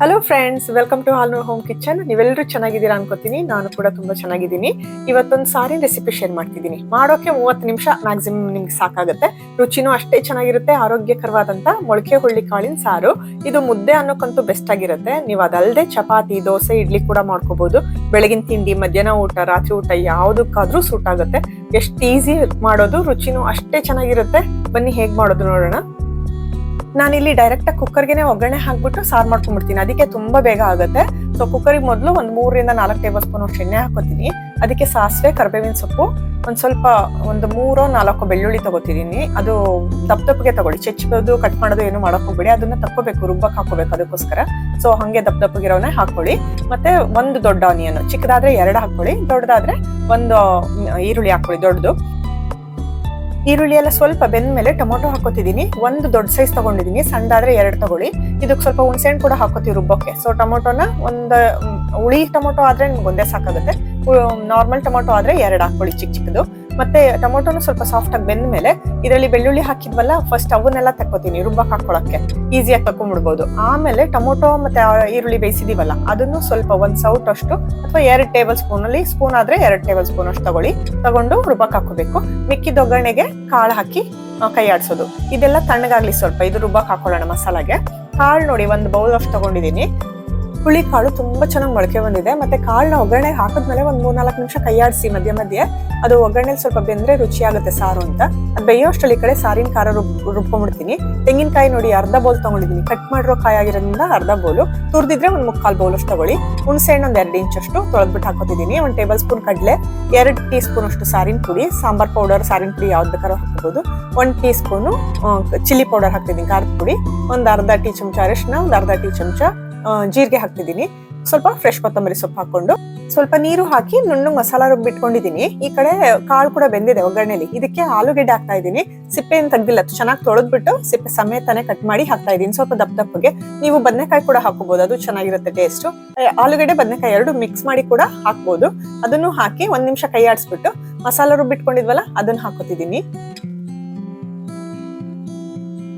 Hello friends welcome to Halnoor home kitchen ನೀವೆಲ್ಲರೂ ಚೆನ್ನಾಗಿದ್ದೀರಾ ಅನ್ಕೋತೀನಿ. ನಾನು ಕೂಡ ತುಂಬಾ ಚೆನ್ನಾಗಿದ್ದೀನಿ. ಇವತ್ತೊಂದು ಸಾರಿನ ರೆಸಿಪಿ ಶೇರ್ ಮಾಡ್ತಿದ್ದೀನಿ. ಮಾಡೋಕೆ ಮೂವತ್ತು ನಿಮಿಷ ಮ್ಯಾಕ್ಸಿಮಮ್ ನಿಮ್ಗೆ ಸಾಕಾಗುತ್ತೆ. ರುಚಿನೂ ಅಷ್ಟೇ ಚೆನ್ನಾಗಿರುತ್ತೆ, ಆರೋಗ್ಯಕರವಾದಂತ ಮೊಳಕೆ ಹುಳ್ಳಿ ಕಾಳಿನ ಸಾರು. ಇದು ಮುದ್ದೆ ಅನ್ನೋಕ್ಕಂತೂ ಬೆಸ್ಟ್ ಆಗಿರುತ್ತೆ. ನೀವು ಅದಲ್ಲದೆ ಚಪಾತಿ, ದೋಸೆ, ಇಡ್ಲಿ ಕೂಡ ಮಾಡ್ಕೋಬಹುದು ಬೆಳಗಿನ ತಿಂಡಿ, ಮಧ್ಯಾಹ್ನ ಊಟ, ರಾತ್ರಿ ಊಟ ಯಾವುದಕ್ಕಾದ್ರೂ ಸೂಟ್ ಆಗುತ್ತೆ. ಎಷ್ಟು ಈಸಿ ಮಾಡೋದು, ರುಚಿನೂ ಅಷ್ಟೇ ಚೆನ್ನಾಗಿರುತ್ತೆ. ಬನ್ನಿ ಹೇಗೆ ಮಾಡೋದು ನೋಡೋಣ. ನಾನಿಲ್ಲಿ ಡೈರೆಕ್ಟಾಗಿ ಆಗಿ ಕುಕ್ಕರ್ಗೆನೆ ಒಗ್ಗರಣೆ ಹಾಕ್ಬಿಟ್ಟು ಸಾರು ಮಾಡ್ಕೊಂಡ್ಬಿಡ್ತೀನಿ. ಅದಕ್ಕೆ ತುಂಬಾ ಬೇಗ ಆಗುತ್ತೆ. ಸೊ ಕುಕ್ಕರಿಗೆ ಮೊದಲು ಒಂದು ಮೂರರಿಂದ ನಾಲ್ಕು ಟೇಬಲ್ ಸ್ಪೂನ್ ಅಷ್ಟು ಎಣ್ಣೆ ಹಾಕೋತೀನಿ. ಅದಕ್ಕೆ ಸಾಸಿವೆ, ಕರ್ಬೇವಿನ ಸೊಪ್ಪು, ಒಂದು ಸ್ವಲ್ಪ ಒಂದು ಮೂರೋ ನಾಲ್ಕು ಬೆಳ್ಳುಳ್ಳಿ ತಗೋತಿದ್ದೀನಿ. ಅದು ದಪ್ಪ ದಪ್ಪಗೆ ತಗೊಳ್ಳಿ. ಚೆಚ್ಚೋದು ಕಟ್ ಮಾಡೋದು ಏನು ಮಾಡಕ್ ಹೋಗ್ಬೇಡಿ. ಅದನ್ನ ತಕ್ಕೋಬೇಕು ರುಬ್ಬಕ್ಕೆ ಹಾಕೋಬೇಕು ಅದಕ್ಕೋಸ್ಕರ. ಸೊ ಹಂಗೆ ದಪ್ಪ ದಪ್ಪಗಿರೋನೆ ಹಾಕೊಳ್ಳಿ ಮತ್ತೆ ಒಂದು ದೊಡ್ಡ ಆನಿಯನ್ ಚಿಕ್ಕದಾದ್ರೆ ಎರಡು ಹಾಕೊಳ್ಳಿ ದೊಡ್ಡದಾದ್ರೆ ಒಂದು ಈರುಳ್ಳಿ ಹಾಕೊಳ್ಳಿ ದೊಡ್ಡದು. ಈರುಳ್ಳಿ ಎಲ್ಲ ಸ್ವಲ್ಪ ಬೆಂದ ಮೇಲೆ ಟೊಮೊಟೊ ಹಾಕೋತಿದ್ದೀನಿ. ಒಂದು ದೊಡ್ಡ ಸೈಜ್ ತಗೊಂಡಿದ್ದೀನಿ. ಸಣ್ಣದಾದ್ರೆ ಎರಡು ತಗೊಳ್ಳಿ. ಇದಕ್ಕೆ ಸ್ವಲ್ಪ ಹುಣಸೆಹಣ್ಣು ಕೂಡ ಹಾಕೋತೀವಿ ರುಬ್ಬಕ್ಕೆ. ಸೊ ಟೊಮೊಟೊನ ಒಂದು ಹುಳಿ ಟೊಮೊಟೊ ಆದ್ರೆ ನಿಮ್ಗೆ ಒಂದೇ ಸಾಕಾಗುತ್ತೆ ನಾರ್ಮಲ್ ಟೊಮೊಟೊ ಆದ್ರೆ ಎರಡು ಹಾಕೊಳ್ಳಿ ಚಿಕ್ಕ ಚಿಕ್ಕದು. ಮತ್ತೆ ಟೊಮೊಟೊನು ಸ್ವಲ್ಪ ಸಾಫ್ಟ್ ಆಗಿ ಬೆಂದ ಮೇಲೆ ಇದರಲ್ಲಿ ಬೆಳ್ಳುಳ್ಳಿ ಹಾಕಿದ್ವಲ್ಲ ಫಸ್ಟ್ ಅವನ್ನೆಲ್ಲ ತಕ್ಕೋತೀನಿ ರುಬ್ಬಕ್ಕೆ ಹಾಕೊಳಕ್ಕೆ ಈಸಿಯಾಗಿ ತಕೊಂಡ್ಬಿಡ್ಬೋದು ಆಮೇಲೆ ಟೊಮೊಟೊ ಮತ್ತೆ ಈರುಳ್ಳಿ ಬೇಯಿಸಿದೀವಲ್ಲ, ಅದನ್ನು ಸ್ವಲ್ಪ ಒಂದು ಸೌಟ್ ಅಷ್ಟು ಅಥವಾ ಎರಡು ಟೇಬಲ್ ಸ್ಪೂನ್ ಅಲ್ಲಿ ಸ್ಪೂನ್ ಆದ್ರೆ ಎರಡು ಟೇಬಲ್ ಸ್ಪೂನ್ ಅಷ್ಟು ತಗೊಳ್ಳಿ. ತಗೊಂಡು ರುಬ್ಬಕ್ ಹಾಕೋಬೇಕು ಮಿಕ್ಕಿದ ಒಗ್ಗರಣೆಗೆ ಕಾಳು ಹಾಕಿ ಕೈ ಆಡಿಸೋದು ಇದೆಲ್ಲ ತಣ್ಣಗಾಗ್ಲಿ ಸ್ವಲ್ಪ, ಇದು ರುಬ್ಬಕ್ ಹಾಕೊಳ್ಳೋಣ ಮಸಾಲಾಗೆ. ಕಾಳು ನೋಡಿ, ಒಂದು ಬೌಲ್ ಅಷ್ಟು ತಗೊಂಡಿದ್ದೀನಿ ಹುಳಿ ಕಾಳು ತುಂಬಾ ಚೆನ್ನಾಗಿ ಮೊಳಕೆ ಬಂದಿದೆ. ಮತ್ತೆ ಕಾಳನ್ನ ಒಗ್ಗರಣೆ ಹಾಕಿದ್ಮೇಲೆ ಒಂದ್ ಮೂರ್ನಾಲ್ಕು ನಿಮಿಷ ಕೈಯಾಡಿಸಿ ಮಧ್ಯ ಮಧ್ಯೆ. ಅದು ಒಗ್ಗರಣೆ ಸ್ವಲ್ಪ ಬೆಂದ್ರೆ ರುಚಿಯಾಗುತ್ತೆ ಸಾರು ಅಂತ. ಅದು ಬೇಯೋ ಈ ಕಡೆ ಸಾರಿನ ಖಾರ ರುಬ್, ರುಬ್ಕೊಂಡ್ಬಿಡ್ತೀನಿ. ತೆಂಗಿನಕಾಯಿ ನೋಡಿ ಅರ್ಧ ಬೌಲ್ ತಗೊಂಡಿದ್ದೀನಿ ಕಟ್ ಮಾಡಿರೋ ಕಾಯಿ ಆಗಿರೋದ್ರಿಂದ ಅರ್ಧ ಬೌಲು. ತುರ್ದಿದ್ರೆ ಒಂದ್ ಮುಕ್ಕಾಲ್ ಬೌಲ್ ಅಷ್ಟು ತಗೊಳ್ಳಿ. ಹುಣಸೆ ಹಣ್ಣು ಒಂದ್ ಎರಡು ಇಂಚಷ್ಟು ತೊಳೆದ್ಬಿಟ್ಟು ಹಾಕೋತಿದ್ದೀನಿ ಒಂದ್ ಟೇಬಲ್ ಸ್ಪೂನ್ ಕಡಲೆ, ಎರಡು ಟೀ ಸ್ಪೂನ್ ಅಷ್ಟು ಸಾರಿನ ಪುಡಿ, ಸಾಂಬಾರ್ ಪೌಡರ್, ಸಾರಿನ ಪುಡಿ ಯಾವ್ದು ಬೇಕಾದ್ರೂ ಹಾಕಬಹುದು ಒಂದ್ ಟೀ ಸ್ಪೂನು ಚಿಲ್ಲಿ ಪೌಡರ್ ಹಾಕ್ತಿದ್ದೀನಿ ಖಾರದ ಪುಡಿ. ಒಂದ್ ಅರ್ಧ ಟೀ ಚಮಚ ಅರಿಶಿನ, ಒಂದ್ ಅರ್ಧ ಟೀ ಚಮಚ ಜೀರಿಗೆ ಹಾಕ್ತಿದ್ದೀನಿ. ಸ್ವಲ್ಪ ಫ್ರೆಶ್ ಕೊತ್ತಂಬರಿ ಸೊಪ್ಪು ಹಾಕೊಂಡು ಸ್ವಲ್ಪ ನೀರು ಹಾಕಿ ನುಣ್ಣು ಮಸಾಲ ರುಬ್ಬಿಟ್ಕೊಂಡಿದ್ದೀನಿ ಈ ಕಡೆ ಕಾಳು ಕೂಡ ಬೆಂದಿದೆ ಒಗ್ಗರಣೆಲಿ. ಇದಕ್ಕೆ ಆಲೂಗೆಡ್ಡೆ ಹಾಕ್ತಾ ಇದ್ದೀನಿ. ಸಿಪ್ಪೆ ಏನ್ ತೆಗ್ದಿಲ್ಲ ಚೆನ್ನಾಗಿ ತೊಳೆದ್ಬಿಟ್ಟು ಸಿಪ್ಪೆ ಸಮೇತನೇ ಕಟ್ ಮಾಡಿ ಹಾಕ್ತಾ ಇದ್ದೀನಿ. ಸ್ವಲ್ಪ ದಪ್ಪ ದಪ್ಪಗೆ. ನೀವು ಬದನೆಕಾಯಿ ಕೂಡ ಹಾಕೋಬಹುದು ಅದು ಚೆನ್ನಾಗಿರುತ್ತೆ ಟೇಸ್ಟ್ ಆಲೂಗೆಡ್ಡೆ, ಬದನೆಕಾಯಿ ಎರಡು ಮಿಕ್ಸ್ ಮಾಡಿ ಕೂಡ ಹಾಕ್ಬೋದು. ಅದನ್ನು ಹಾಕಿ ಒಂದ್ ನಿಮಿಷ ಕೈ ಆಡಿಸ್ಬಿಟ್ಟು ಮಸಾಲ ರುಬ್ಬಿಟ್ಕೊಂಡಿದ್ವಲ್ಲ ಅದನ್ನ ಹಾಕೋತಿದ್ದೀನಿ.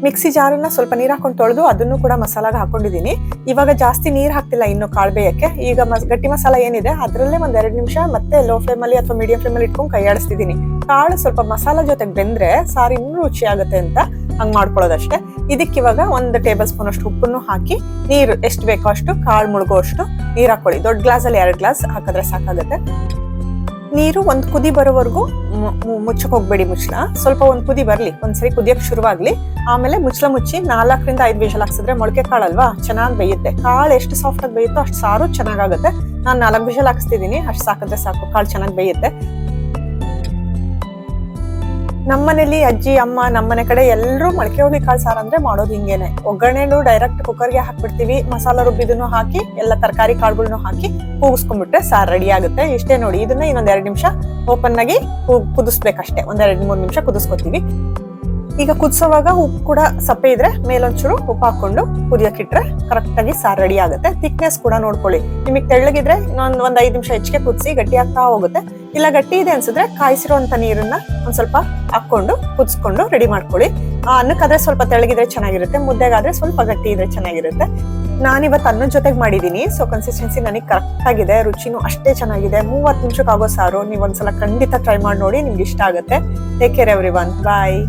ಮಿಕ್ಸಿ ಜಾರನ್ನ ಸ್ವಲ್ಪ ನೀರು ಹಾಕೊಂಡು ತೊಳೆದು ಅದನ್ನು ಕೂಡ ಮಸಾಲಾಗ ಹಾಕೊಂಡಿದ್ದೀನಿ ಇವಾಗ ಜಾಸ್ತಿ ನೀರು ಹಾಕ್ತಿಲ್ಲ ಇನ್ನು ಕಾಳು ಬೇಯಕ್ಕೆ. ಈಗ ಮಸ್, ಗಟ್ಟಿ ಮಸಾಲ ಏನಿದೆ ಅದರಲ್ಲೇ ಒಂದ್ ಎರಡು ನಿಮಿಷ ಮತ್ತೆ ಲೋ ಫ್ಲೇಮ್ ಅಲ್ಲಿ ಅಥವಾ ಮೀಡಿಯಂ ಫ್ಲೇಮ್ ಅಲ್ಲಿ ಇಟ್ಕೊಂಡು ಕೈ ಆಡಿಸ್ತಿದ್ದೀನಿ ಕಾಳು ಸ್ವಲ್ಪ ಮಸಾಲ ಜೊತೆಗೆ ಬೆಂದ್ರೆ ಸಾರಿ ಇನ್ನೂ ರುಚಿ ಆಗುತ್ತೆ ಅಂತ ಹಂಗ್ ಮಾಡ್ಕೊಳ್ಳೋದಷ್ಟೇ. ಇದಕ್ಕೆ ಇವಾಗ ಒಂದು ಟೇಬಲ್ ಸ್ಪೂನ್ ಅಷ್ಟು ಉಪ್ಪನ್ನು ಹಾಕಿ ನೀರು ಎಷ್ಟು ಬೇಕೋ ಅಷ್ಟು ಕಾಳು ಮುಳುಗೋ ಅಷ್ಟು ನೀರ್ ಹಾಕೊಳ್ಳಿ. ದೊಡ್ಡ ಗ್ಲಾಸ್ ಅಲ್ಲಿ ಎರಡು ಗ್ಲಾಸ್ ಹಾಕಿದ್ರೆ ಸಾಕಾಗುತ್ತೆ. ನೀರು ಒಂದು ಕುದಿ ಬರೋವರೆಗೂ ಮುಚ್ಚಕ್ ಹೋಗ್ಬೇಡಿ ಮುಚ್ಚಳ. ಸ್ವಲ್ಪ ಒಂದು ಕುದಿ ಬರಲಿ. ಒಂದ್ಸರಿ ಕುದಿಯಕ್ ಶುರುವಾಗಲಿ. ಆಮೇಲೆ ಮುಚ್ಚಳ ಮುಚ್ಚಿ ನಾಲ್ಕರಿಂದ ಐದು ವಿಷಲ್ ಹಾಕ್ಸಿದ್ರೆ ಮೊಳಕೆ ಕಾಳಲ್ವಾ? ಚೆನ್ನಾಗಿ ಬೇಯುತ್ತೆ. ಕಾಳು ಎಷ್ಟು ಸಾಫ್ಟ್ ಆಗಿ ಬೇಯುತ್ತೋ ಅಷ್ಟು ಸಾರು ಚೆನ್ನಾಗಾಗುತ್ತೆ. ನಾನು ನಾಲ್ಕು ವಿಷಲ್ ಹಾಕಿಸ್ತಿದ್ದೀನಿ ಅಷ್ಟು ಸಾಕಿದ್ರೆ ಸಾಕು. ಕಾಳು ಚೆನ್ನಾಗಿ ಬೇಯುತ್ತೆ. ನಮ್ಮನೇಲಿ ಅಜ್ಜಿ, ಅಮ್ಮ, ನಮ್ಮನೆ ಕಡೆ ಎಲ್ಲರೂ ಮೊಳಕೆ ಹುಳಿ ಕಾಳು ಸಾರು ಅಂದ್ರೆ ಮಾಡೋದು ಹಿಂಗೇನೆ. ಒಗ್ಗರಣೆನು ಡೈರೆಕ್ಟ್ ಕುಕ್ಕರ್ಗೆ ಹಾಕ್ಬಿಡ್ತೀವಿ. ಮಸಾಲ ರುಬ್ಬಿದನ್ನು ಹಾಕಿ, ಎಲ್ಲ ತರಕಾರಿ ಕಾಳುಗಳನ್ನು ಹಾಕಿ ಕೂಗಿಸ್ಕೊಂಡ್ಬಿಟ್ರೆ ಸಾರು ರೆಡಿ ಆಗುತ್ತೆ. ಇಷ್ಟೇ ನೋಡಿ, ಇದನ್ನ ಇನ್ನೊಂದ್ ಎರಡು ನಿಮಿಷ ಓಪನ್ ಆಗಿ ಕುದಿಸ್ಬೇಕಷ್ಟೇ. ಒಂದ್ ಎರಡ್ ಮೂರ್ ನಿಮಿಷ ಕುದಿಸ್ಕೊತೀವಿ. ಈಗ ಕುದಿಸೋವಾಗ ಉಪ್ಪು ಕೂಡ ಸಪ್ಪೆ ಇದ್ರೆ ಮೇಲೊಂಚೂರು ಉಪ್ಪು ಹಾಕೊಂಡು ಕುದಿಯಕ್ಕಿಟ್ರೆ ಕರೆಕ್ಟ್ ಆಗಿ ಸಾರು ರೆಡಿ ಆಗುತ್ತೆ. ಥಿಕ್ನೆಸ್ ಕೂಡ ನೋಡ್ಕೊಳ್ಳಿ. ನಿಮಗೆ ತೆಳ್ಳಗಿದ್ರೆ ಇನ್ನೊಂದು ಒಂದ್ ಐದು ನಿಮಿಷ ಹೆಚ್ಚಿಗೆ ಕುದಿಸಿ ಗಟ್ಟಿ ಆಗ್ತಾ ಹೋಗುತ್ತೆ. ಇಲ್ಲ ಗಟ್ಟಿ ಇದೆ ಅನ್ಸಿದ್ರೆ ಕಾಯಿಸಿರುವಂತ ನೀರನ್ನ ಒಂದ್ ಸ್ವಲ್ಪ ಹಾಕೊಂಡು ಕುದಿಸ್ಕೊಂಡು ರೆಡಿ ಮಾಡ್ಕೊಳ್ಳಿ. ಆ ಅನ್ನಕ್ಕಾದ್ರೆ ಸ್ವಲ್ಪ ತೆಳ್ಳಗಿದ್ರೆ ಚೆನ್ನಾಗಿರುತ್ತೆ, ಮುದ್ದೆಗಾದ್ರೆ ಸ್ವಲ್ಪ ಗಟ್ಟಿ ಇದ್ರೆ ಚೆನ್ನಾಗಿರುತ್ತೆ. ನಾನು ಇವತ್ತು ಅನ್ನದ ಜೊತೆಗೆ ಮಾಡಿದ್ದೀನಿ ಸೊ ಕನ್ಸಿಸ್ಟೆನ್ಸಿ ನನಗೆ ಕರೆಕ್ಟ್ ಆಗಿದೆ, ರುಚಿನೂ ಅಷ್ಟೇ ಚೆನ್ನಾಗಿದೆ. ಮೂವತ್ತು ನಿಮಿಷಕ್ಕೆ ಆಗೋ ಸಾರು ನೀವು ಒಂದ್ಸಲ ಖಂಡಿತ ಟ್ರೈ ಮಾಡಿ ನೋಡಿ, ನಿಮ್ಗೆ ಇಷ್ಟ ಆಗುತ್ತೆ. Take care everyone bye